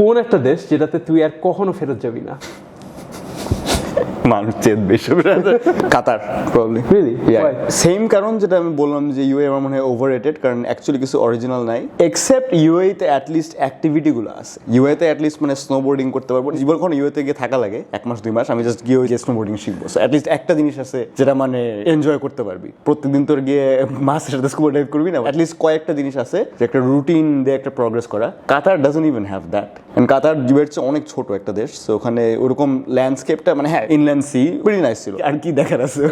কোন একটা দেশ যেটাতে তুই আর কখনো ফেরত যাবি না। মানুষ চেত বেশি কাতার প্রবলি Really? সেম কারণ যেটা আমি বললাম যে ইউএ আমার মনে হয় ওভার রেটেড কারণ অ্যাকচুয়ালি কিছু অরিজিনাল নাই। এক্সেপ্ট অ্যাটলিস্ট অ্যাক্টিভিটিগুলো আছে। অ্যাটলিস্ট মানে স্নোবোর্ডিং করতে পারব। জীবন কোনো ইউএ তে গিয়ে থাকা লাগে এক মাস দুই মাস। আমি জাস্ট গিয়ে যে স্নোবোর্ডিং শিখব। সো অ্যাটলিস্ট একটা জিনিস আছে যেটা মানে এনজয় করতে পারবি। প্রত্যেকদিন তোর গিয়ে মাসের সাথে স্কুবা ডাইভ করবি না? অ্যাটলিস্ট কয়েকটা জিনিস আছে যে একটা রুটিন দিয়ে একটা প্রগ্রেস করা। Qatar doesn't even have that Qatar ইউএর চেয়ে অনেক ছোট একটা দেশ। সো ওখানে ওরকম ল্যান্ডস্কেপটা মানে হ্যাঁ ইনল্যান্ড সি ভেরি নাইস ছিল। আর কি দেখার আছে?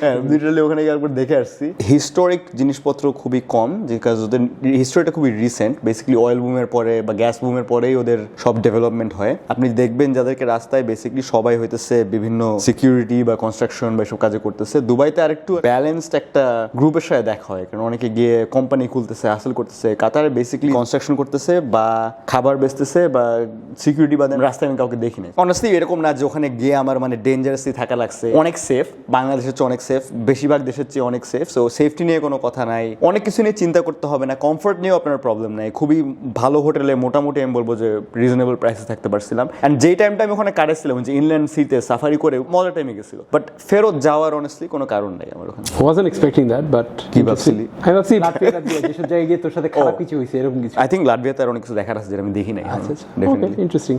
হ্যাঁ লিটারালি ওখানে গিয়ে একবার দেখে আসছি। হিস্টোরিক জিনিসপত্র খুবই কম যে কাজ ওদের হিস্টোরিটা খুবই রিসেন্ট বেসিক্যালি অয়েল বুমের পরে বা গ্যাস বুমের পরেই ওদের সব ডেভেলপমেন্ট হয়। আপনি দেখবেন যাদেরকে রাস্তায় বেসিক্যালি সবাই হইতেছে বিভিন্ন সিকিউরিটি বা কনস্ট্রাকশন বা এসব কাজে করতেছে। দুবাইতে আরেকটু ব্যালেন্সড একটা গ্রুপের সাথে দেখা হয়। কারণ অনেকে গিয়ে কোম্পানি খুলতেছে হাসিল করতেছে। কাতারে বেসিক্যালি কনস্ট্রাকশন করতেছে বা খাবার বেচতেছে বা সিকিউরিটি বা রাস্তায় আমি কাউকে দেখি নাই। অনেস্টলি এরকম না যে ওখানে গিয়ে আমার মানে ডেঞ্জারাসলি থাকা লাগছে। অনেক সেফ বাংলাদেশের চেয়ে অনেক সেফ বেশিরভাগ দেশের চেয়ে অনেক সেফ সো সেফটি নিয়ে কোনো কথা নাই। অনেক কিছু নিয়ে চিন্তা করতে হবে না কমফোর্ট নিয়েও আপনার প্রবলেম নাই। খুবই ভালো হোটেলে মোটামুটি আমি বলব যে রিজনেবল প্রাইসে থাকতে পারছিলাম। অ্যান্ড যেই টাইমটা আমি ওখানে কাটাচ্ছিলাম যে ইনল্যান্ড সিতে সাফারি করে মজা টাইমে গেছিল। বাট ফেরত যাওয়ার অনেস্টলি কোনো কারণ নাই আমার ওখানে। ওয়াজন্ট এক্সপেক্টিং দ্যাট বাট কি ভাবছিলি? আমি ভাবছি যেসব জায়গায় গিয়ে তোর সাথে খারাপ কিছু হয়েছে এরকম কিছু। আই থিঙ্ক লাটভিয়াতে আর অনেক কিছু দেখার আছে যেটা আমি দেখি নাই। আচ্ছা আচ্ছা। ইন্টারেস্টিং